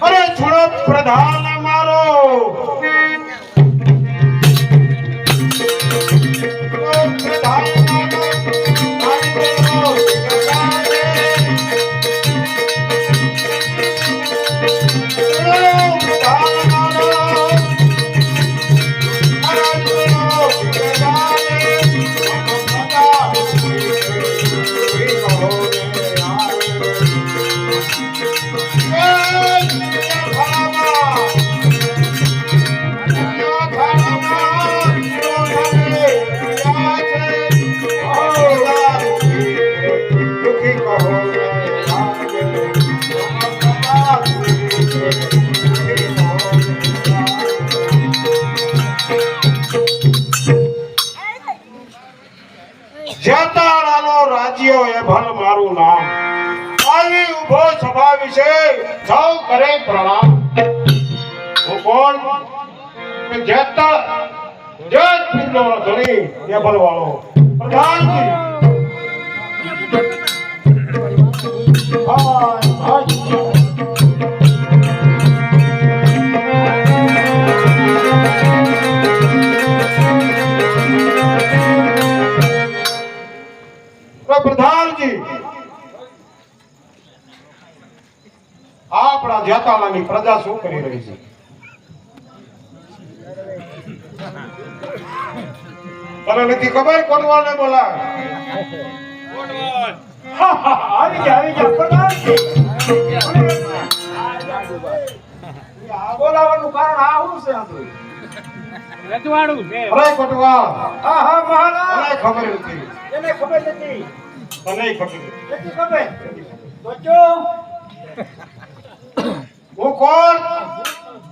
અરે છોડો પ્રધાન સભા વિશે સૌ કરે પ્રણામ. હું કોણ? કે જેતળ પિંડો ધણી એ ભલવાળો પ્રધાનજી હાય, હાય. તો પ્રધાનજી આપણા જેતાલાની પ્રજા શું કરી રહી છે? તને નથી ખબર કોટવાને બોલા આવી ગયા આવી ગયા બોલાવાનું કારણ આ શું છે? રજવાડું છે. અરે કોટવાળ હા હા મહારાજ. મને ખબર નથી. એને ખબર નથી. ખબર નથી. નથી ખબર. બચ્ચો હું કોણ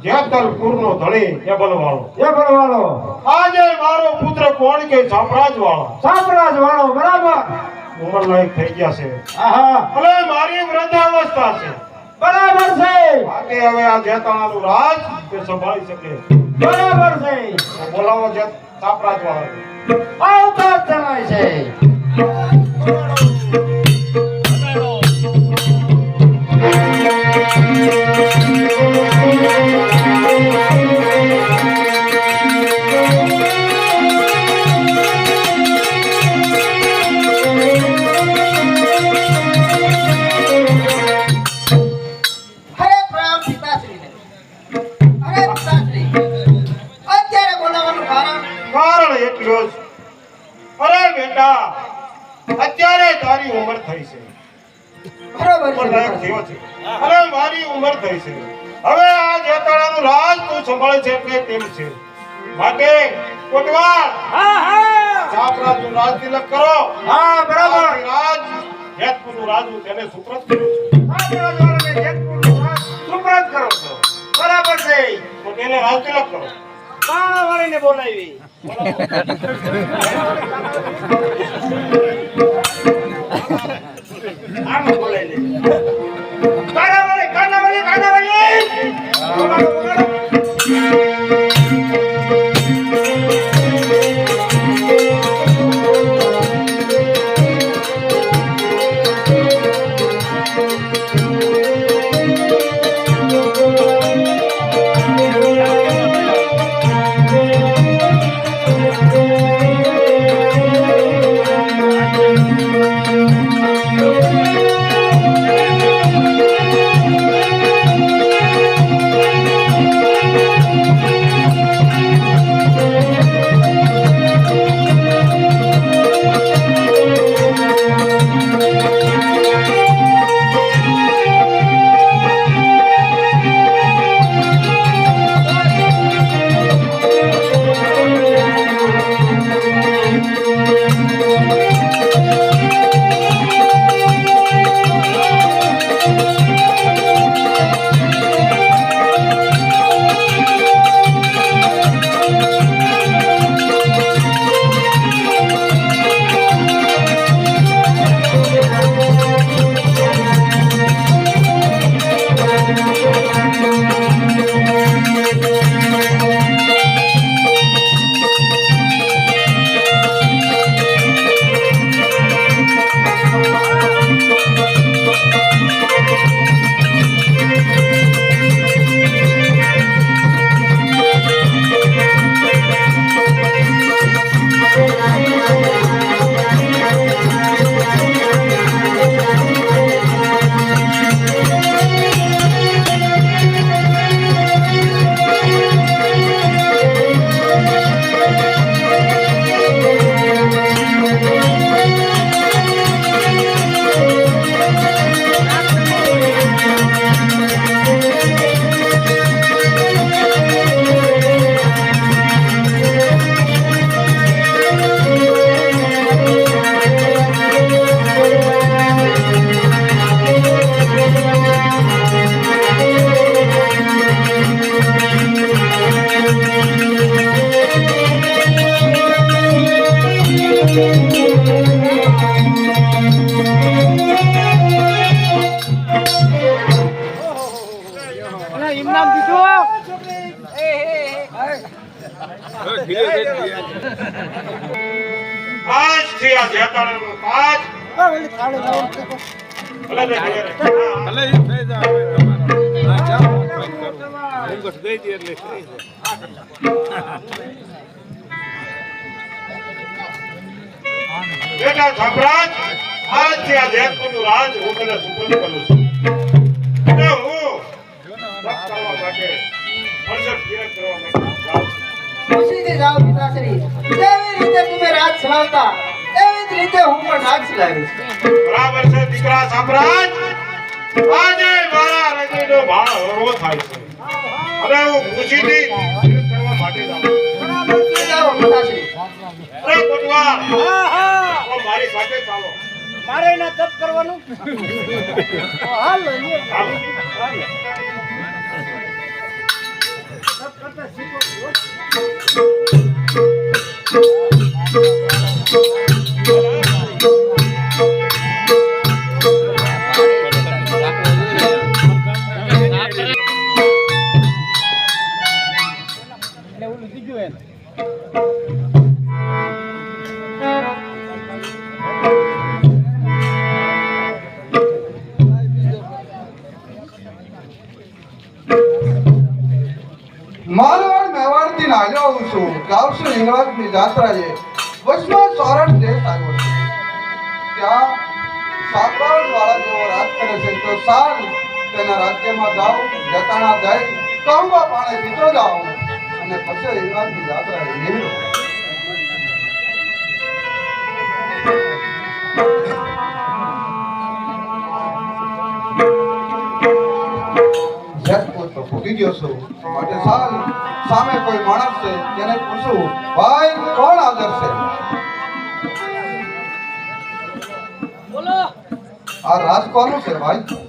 જેતલપુર નો ધણી એ બલવાળો એ બલવાળો આજે મારો પુત્ર કોણ કે સામ્રાજ વાળો સામ્રાજ વાળો બરાબર. ઉંમર લાયક થઈ ગયા છે. આહા. ભલે મારી વૃદ્ધાવસ્થા છે. બરાબર છે. માટે હવે આ જેતાણાનું રાજ તે સંભાળી શકે. બરાબર છે. બોલાવો જે સામ્રાજ વાળો આવતા જણાય છે. બેટા અત્યારે તારી ઉંમર થઈ છે. બરોબર છે. થયો મારી ઉંમર થઈ છે. હવે આ જેતાણાનું રાજ તું સંભાળે છે એટલે તેમ છે. માટે કોટવાર હા હા. સામ્રાજનું રાજ તિલક કરો. હા બરાબર. રાજ જેતપુરનું રાજ હું તેને સુપ્રત કરું છું. જેતપુરનો રાજ સુપ્રત કરો છો. બરાબર છે. તો તેને રાજ તિલક કરો. બાણા વાળીને બોલાવી. Thank you. આજથી આ જેતાળાનું કાજ ભલે ને ઘેરે. હા. બેટા સમ્રાટ આજથી આ જયપુરનું રાજ હું તને સુપરત કરું છું રાજ ચલાવતા એવી જ રીતે હું પણ રાજ ચલાવીશ. બરાબર છે દીકરા સામ્રાજ. આજે મારા હૃદયનો ભાવ હળવો થાય છે. અને હું ખુશીથી કરવા માટે જાઉં મારી સાથે ચાલો. મારે એના તપ કરવાનું? હાલ લઈએ તપ કરતા શીખો મારવાડ મેવાડથી નાલ્યો આવું છું. ગાવશું છું ની જાત્રા વચમાં તેના રાજ્યમાં જાઓ જતાણા જાય કહુંબા પાણે પીતો જાઓ. અને પછી ઇંગ્લેન્ડની જાત્રાએ નીકળું. ભૂલી ગયો છું માટે સાલ સામે કોઈ માણસ છે તેને પૂછું ભાઈ કોણ છે? બોલો. આ રાજ કોનું છે ભાઈ?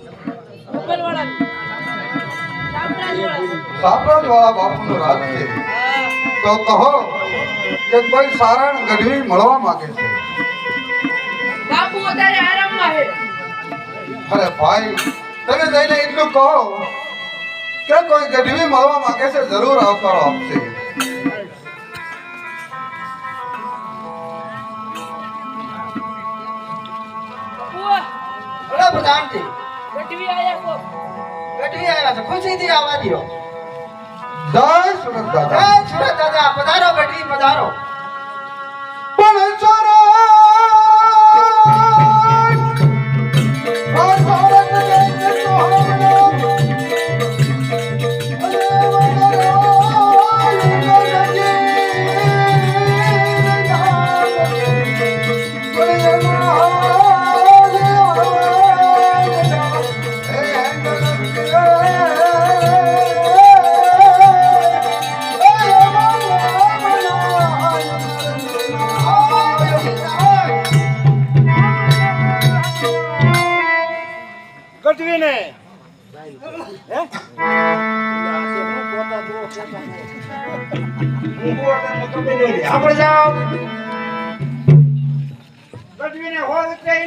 સાપરાજ વાળા બાપુનું રાજ છે. તો કહો કે કોઈ સારણ ગઢવી મળવા માંગે છે. બાપુ અત્યારે આરામમાં છે. અરે ભાઈ તમે જઈને એટલું કહો કે કોઈ ગઢવી મળવા માંગે છે જરૂર આવકારો આપશે. પ્રધાનજી. ગઢવી આયા કો ગઢવી છે. ખુશીથી આવવા દ્યો. જય સુરત દાદા. જય સુરત દાદા. પધારો ગઢવી પધારો. પણ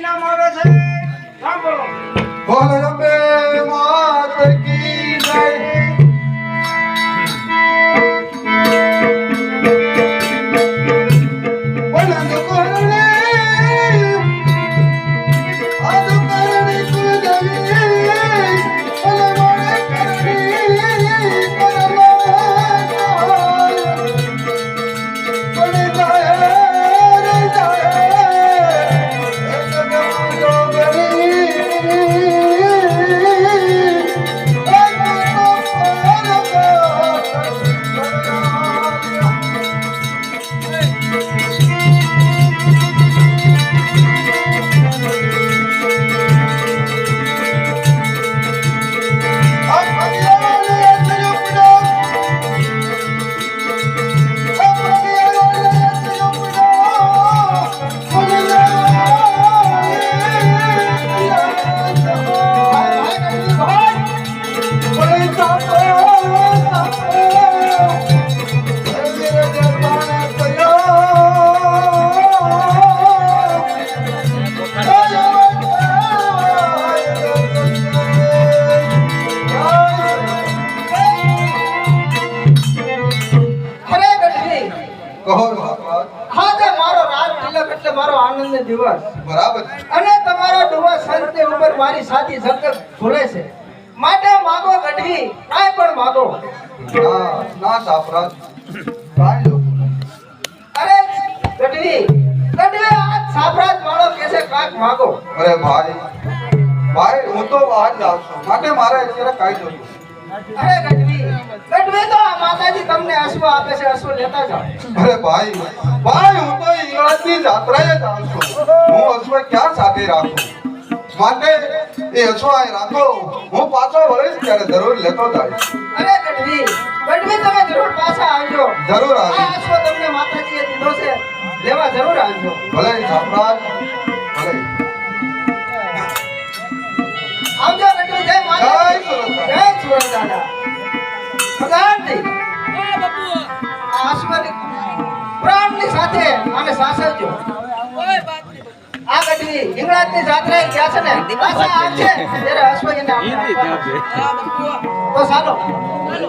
ઇનામ આવે છે. સાંભળો. બોલ. દિવસ. બરાબર. અને તમારો ડુવા ઉપર મારી સાથી જગત ઝૂલે છે. માટે માગો ગઢવી કાંઈ પણ માગો. ના કાંઈ અરે ગઢવી ગઢવી સાપરાજ વાળો કે છે કાંઈક માગો. અરે ભાઈ ભાઈ હું તો બહાર જાઉં છું. માટે મારે અત્યારે કાંઈ જોતું. અરે ગઢવી ગઢવી તો માતાજી તમને અશ્વ આપે છે અશ્વ લેતા જાઓ. અરે ભાઈ ભાઈ હું તો ઇંગ્લેન્ડની જાત્રાએ જાઉં છું. હું અશ્વ ક્યાં સાથે રાખું? માટે એ અશ્વ અહીં રાખો હું પાછો વળીશ ત્યારે જરૂર લેતો જઈશ અરે ગઢવી ગઢવી તમે જરૂર પાછા આવજો. જરૂર આ આવીશ અશ્વ તમને માતાજીએ દીધો છે લેવા જરૂર આવજો. ભલે સામ્રાજ ભલે. સુરત દાદા. ભગવાનજી આ પ્રાણની સાથે આને સાસવજો. આ ગઢવી હિંગળાજની જાત્રાએ ગયા છે ને પાછા ત્યારે આપવાના. હા બાપુ તો ચાલો ચાલો.